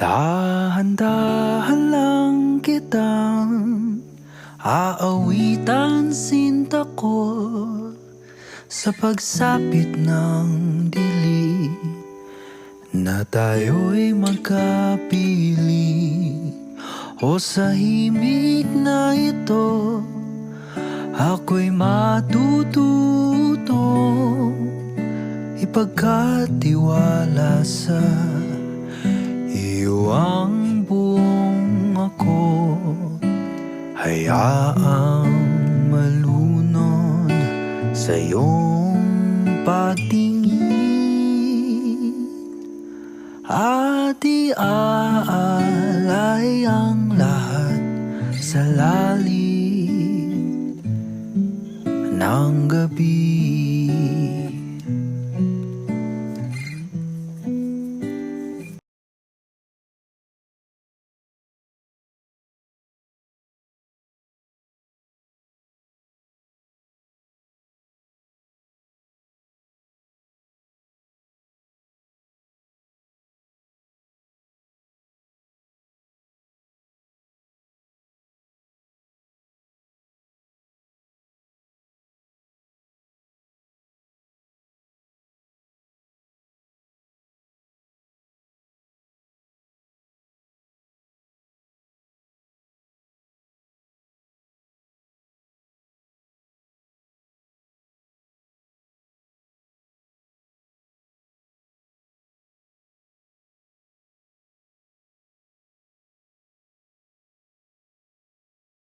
Dahan-dahan lang kitang aawitan sinta ko sa pagsapit ng dilim na tayo'y magkapili. O sa himig na ito ako'y matututo. Ipagkatiwala sa ang buong ako hayaang malunod sa iyong pagtingin at iaalay ang lahat sa lalim ng gabi.